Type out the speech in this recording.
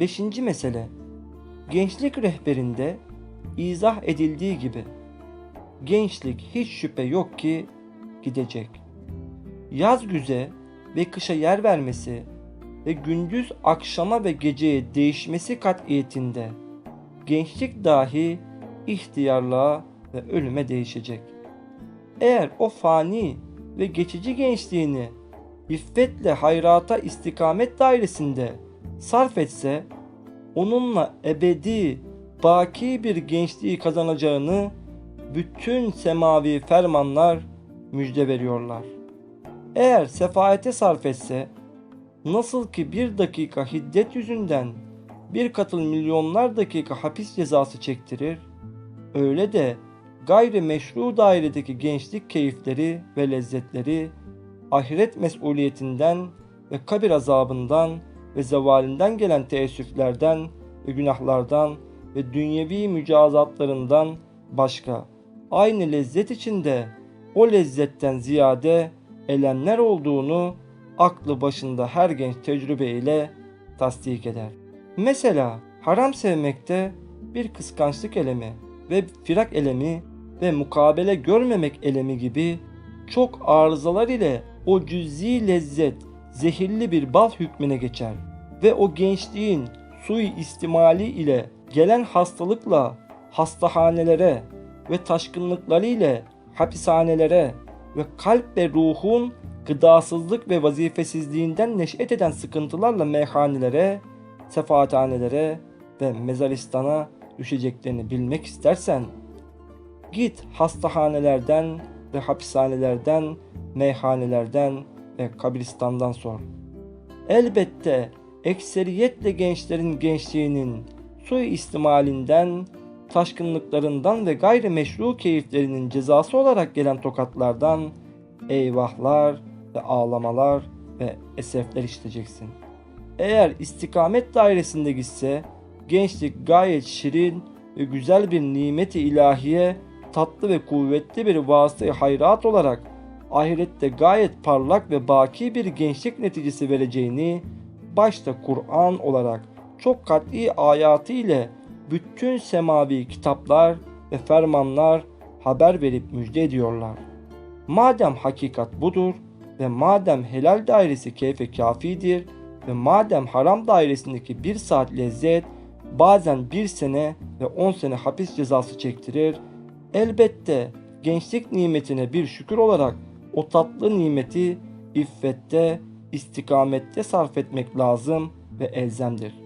Beşinci mesele. Gençlik rehberinde izah edildiği gibi gençlik hiç şüphe yok ki gidecek. Yaz güze ve kışa yer vermesi ve gündüz akşama ve geceye değişmesi kat'iyetinde gençlik dahi ihtiyarlığa ve ölüme değişecek. Eğer o fani ve geçici gençliğini iffetle hayrata istikamet dairesinde sarf etse onunla ebedi, baki bir gençliği kazanacağını bütün semavi fermanlar müjde veriyorlar. Eğer sefaete sarf etse, nasıl ki bir dakika hiddet yüzünden bir katıl milyonlar dakika hapis cezası çektirir, öyle de gayri meşru dairedeki gençlik keyifleri ve lezzetleri ahiret mesuliyetinden ve kabir azabından ve zevalinden gelen teessüflerden ve günahlardan ve dünyevi mücazatlarından başka aynı lezzet içinde o lezzetten ziyade elemler olduğunu aklı başında her genç tecrübe ile tasdik eder. Mesela haram sevmekte bir kıskançlık elemi ve firak elemi ve mukabele görmemek elemi gibi çok arızalar ile o cüzi lezzet zehirli bir bal hükmüne geçer ve o gençliğin sui istimali ile gelen hastalıkla hastahanelere ve taşkınlıkları ile hapishanelere ve kalp ve ruhun gıdasızlık ve vazifesizliğinden neşet eden sıkıntılarla meyhanelere, sefahathanelere ve mezaristana düşeceklerini bilmek istersen git hastahanelerden ve hapishanelerden, meyhanelerden ve kabristandan sor. Elbette ekseriyetle gençlerin gençliğinin sui istimalinden, taşkınlıklarından ve gayrimeşru keyiflerinin cezası olarak gelen tokatlardan eyvahlar ve ağlamalar ve esefler işiteceksin. Eğer istikamet dairesinde gitse gençlik gayet şirin ve güzel bir nimeti ilahiye tatlı ve kuvvetli bir vasıta hayrat olarak ahirette gayet parlak ve baki bir gençlik neticesi vereceğini başta Kur'an olarak çok kat'i ayatı ile bütün semavi kitaplar ve fermanlar haber verip müjde ediyorlar. Madem hakikat budur ve madem helal dairesi keyfe kafidir ve madem haram dairesindeki bir saat lezzet bazen bir sene ve on sene hapis cezası çektirir, elbette gençlik nimetine bir şükür olarak o tatlı nimeti iffette, istikamette sarf etmek lazım ve elzemdir.